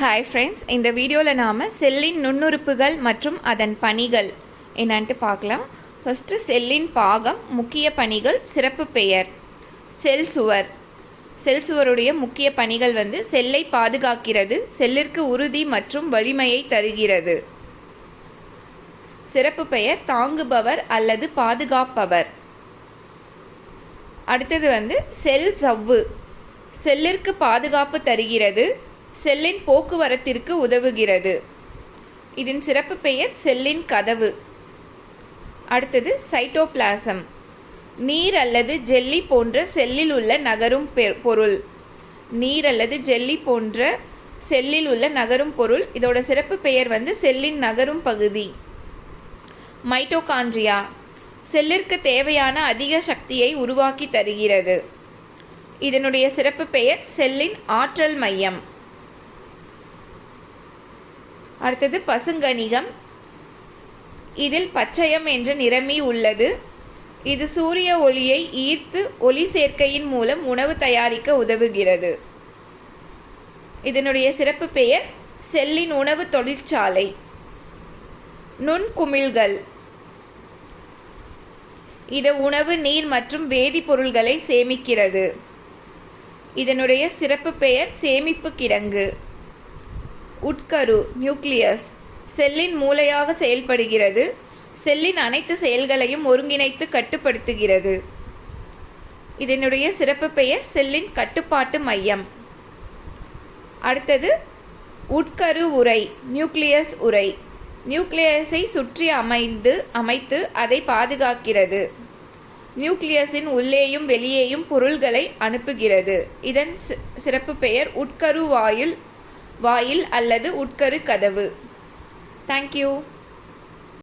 Hi friends இந்த வீடியோவில் நாம் செல்லின் நுண்ணுறுப்புகள் மற்றும் அதன் பணிகள் என்னன்ட்டு பார்க்கலாம். ஃபஸ்ட்டு செல்லின் பாகம் முக்கிய பணிகள் சிறப்பு பெயர். செல் சுவர். செல் சுவருடைய முக்கிய பணிகள் வந்து செல்லை பாதுகாக்கிறது செல்லிற்கு உறுதி மற்றும் வலிமையை தருகிறது. சிறப்பு பெயர் தாங்குபவர் அல்லது பாதுகாப்பவர். அடுத்தது வந்து செல் சவ்வு செல்லிற்கு பாதுகாப்பு தருகிறது செல்லின் போக்குவரத்திற்கு உதவுகிறது. இதன் சிறப்பு பெயர் செல்லின் கதவு. அடுத்தது சைட்டோபிளாசம். நீர் அல்லது ஜெல்லி போன்ற செல்லில் உள்ள நகரும் பெ- பொருள். நீர் அல்லது ஜெல்லி போன்ற செல்லில் உள்ள நகரும் பொருள். இதோட சிறப்பு பெயர் வந்து செல்லின் நகரும் பகுதி. மைட்டோகாண்ட்ரியா. செல்லிற்கு தேவையான அதிக சக்தியை உருவாக்கி தருகிறது. இதனுடைய சிறப்பு பெயர் செல்லின் ஆற்றல் மையம். அடுத்தது பசுங்கணிகம் இதில் பச்சையம் என்ற நிறமி உள்ளது. இது சூரிய ஒளியை ஈர்த்து ஒளி சேர்க்கையின் மூலம் உணவு தயாரிக்க உதவுகிறது. இதனுடைய சிறப்பு பெயர் செல்லின் உணவு தொழிற்சாலை. நுண்குமிழ்கள் இது உணவு நீர் மற்றும் வேதிப்பொருள்களை சேமிக்கிறது. இதனுடைய சிறப்பு பெயர் சேமிப்பு கிடங்கு. உட்கரு நியூக்ளியஸ் செல்லின் மூளையாக செயல்படுகிறது. செல்லின் அனைத்து செயல்களையும் ஒருங்கிணைத்து கட்டுப்படுத்துகிறது. இதனுடைய சிறப்பு பெயர் செல்லின் கட்டுப்பாட்டு மையம். அடுத்தது உட்கரு உரை நியூக்ளியஸ் உரை நியூக்ளியஸை சுற்றி அமைந்து அமைத்து அதை பாதுகாக்கிறது. நியூக்ளியஸின் உள்ளேயும் வெளியேயும் பொருள்களை அனுப்புகிறது. இதன் சிறப்பு பெயர் உட்கரு வாயில் வாயில் அல்லது உட்கரு கதவு. தேங்க்யூ